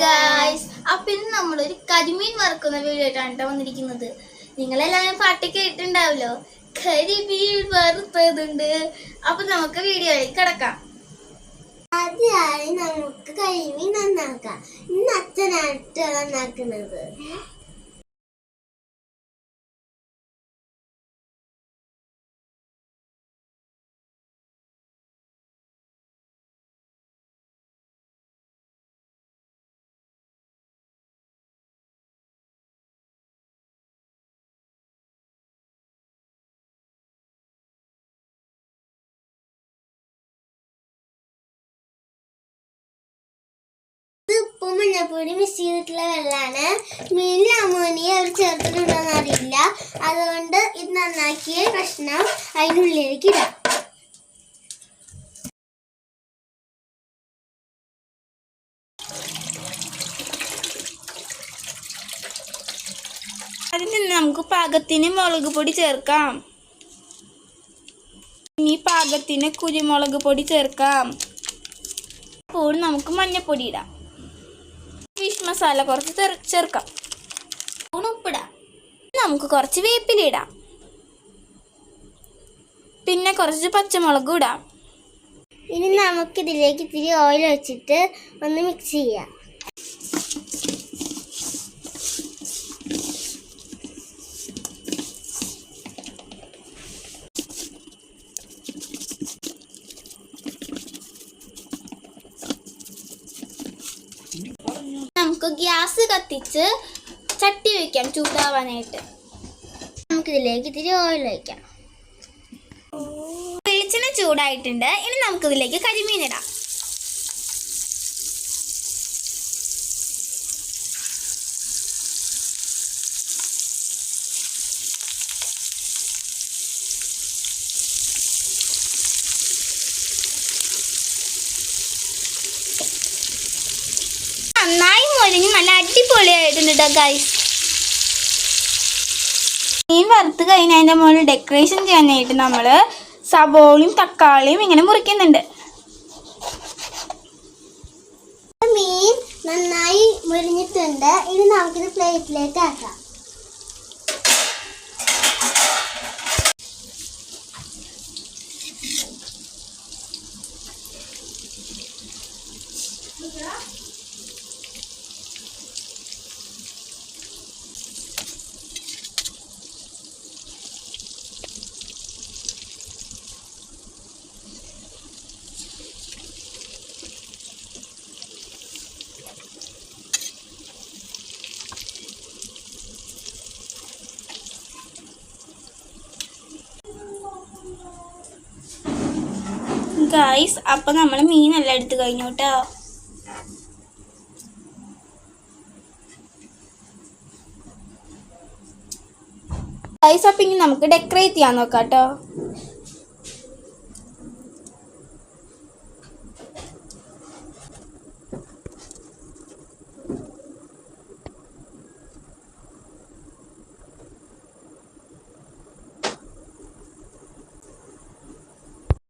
Guys അപ്പൊ ഇന്ന് നമ്മളൊരു കരിമീൻ വറുക്കുന്ന വീഡിയോ ആയിട്ടാണ് ട്ടോ വന്നിരിക്കുന്നത്. നിങ്ങളെല്ലാവരും പാട്ട് കേട്ടിട്ടുണ്ടാവല്ലോ? കരിമീൻ വറുത്തതുണ്ട്. അപ്പൊ നമുക്ക് വീഡിയോയിലേക്ക് കിടക്കാം. ആദ്യമായി നമുക്ക് കരിമീൻ നന്നാക്കാം. ഇന്ന് അച്ഛനായിട്ട് നന്നാക്കുന്നത്. മഞ്ഞപ്പൊടി മിക്സ് ചെയ്തിട്ടുള്ള വെള്ളമാണ് മീനിൽ അമോണിയ അവർ ചേർത്തിട്ടുണ്ടോ അറിയില്ല. അതുകൊണ്ട് ഇത് നന്നാക്കിയ കഷ്ണം അതിനുള്ളിലേക്ക് ഇടാം. അതിൽ നിന്ന് നമുക്ക് പാകത്തിന് മുളക് പൊടി ചേർക്കാം. ഇനി പാകത്തിന് കുരുമുളക് പൊടി ചേർക്കാം. അപ്പോൾ നമുക്ക് മഞ്ഞപ്പൊടി ഇടാം. മസാല കുറച്ച് ചേർ- ചേർക്കാം. സ്പൂൺ ഉപ്പിടാം. നമുക്ക് കുറച്ച് വേപ്പില ഇടാം. പിന്നെ കുറച്ച് പച്ചമുളക് ഇടാം. ഇനി നമുക്കിതിലേക്ക് ഇത്തിരി ഓയിൽ വെച്ചിട്ട് ഒന്ന് മിക്സ് ചെയ്യാം. നമുക്ക് ഗ്യാസ് കത്തിച്ച് ചട്ടി വയ്ക്കാം ചൂടാവാനായിട്ട്. നമുക്കിതിലേക്ക് ഇത്തിരി ഓയിൽ ഒഴിക്കാം. വെളിച്ചെണ്ണ ചൂടായിട്ടുണ്ട്. ഇനി നമുക്കിതിലേക്ക് കരിമീൻ ഇടാം. നന്നായി മൊരിഞ്ഞ് നല്ല അടിപൊളിയായിട്ടുണ്ട് കേട്ടോ ഗൈസ് മീൻ വറുത്ത് കഴിഞ്ഞ് അതിന്റെ മുകളിൽ ഡെക്കറേഷൻ ചെയ്യാനായിട്ട് നമ്മൾ സബോളയും തക്കാളിയും ഇങ്ങനെ മുറിക്കുന്നുണ്ട്. മീൻ നന്നായി മുരിഞ്ഞിട്ടുണ്ട്. ഇനി നമുക്കിത് പ്ലേറ്റിലേക്ക് ആക്കാം. ഗൈസ് അപ്പം നമ്മൾ മീനെല്ലാം എടുത്തു കഴിഞ്ഞു കേട്ടോ ഗൈസ് അപ്പം ഇനി നമുക്ക് ഡെക്കറേറ്റ് ചെയ്യാൻ നോക്കാം കേട്ടോ